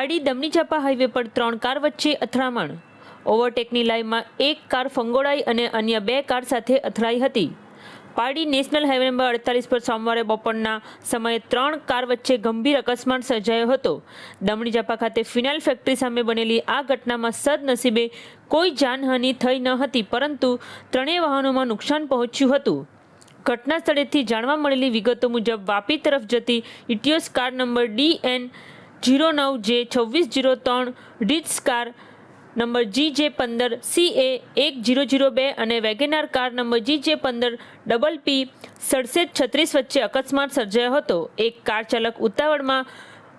Pardi દમણી ચાપા highway પર ત્રણ car વચ્ચે અથડામણ. ઓવરટેકની લાઇનમાં એક કાર ફંગોળાઈ અને અન્ય બે કાર સાથે અથડાઈ હતી. પારડી નેશનલ હાઈવે નંબર અડતાલીસ પર સોમવારે બપોરના સમયે ત્રણ કાર વચ્ચે ગંભીર અકસ્માત સર્જાયો હતો. દમણી ચાપા ખાતે ફિનાઇલ ફેક્ટરી સામે બનેલી આ ઘટનામાં સદનસીબે કોઈ જાનહાનિ થઈ ન હતી, પરંતુ ત્રણેય વાહનોમાં નુકસાન પહોંચ્યું હતું. ઘટના સ્થળેથી જાણવા મળેલી વિગતો મુજબ વાપી તરફ જતી Etios car number D N zero નવ જે છવ્વીસ જીરો ત્રણ રિટ્સ કાર નંબર જી જે પંદર સી એ એક જીરો જીરો બે અને વેગેનાર કાર નંબર જી જે પંદર ડબલ પી સડસઠ છત્રીસ વચ્ચે અકસ્માત સર્જાયો હતો. એક કાર ચાલક ઉતાવળમાં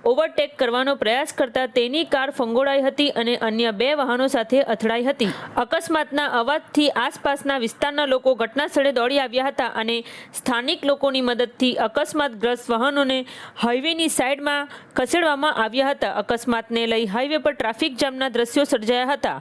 ઓવરટેક કરવાનો પ્રયાસ કરતા તેની કાર ફંગોળાઈ હતી અને અન્ય બે વાહનો સાથે અથડાઈ હતી. અકસ્માતના અવાજથી આસપાસના વિસ્તારના લોકો ઘટનાસ્થળે દોડી આવ્યા હતા અને સ્થાનિક લોકોની મદદથી અકસ્માતગ્રસ્ત વાહનોને હાઈવેની સાઈડમાં ખસેડવામાં આવ્યા હતા. અકસ્માતને લઈ હાઈવે પર ટ્રાફિક જામના દ્રશ્યો સર્જાયા હતા.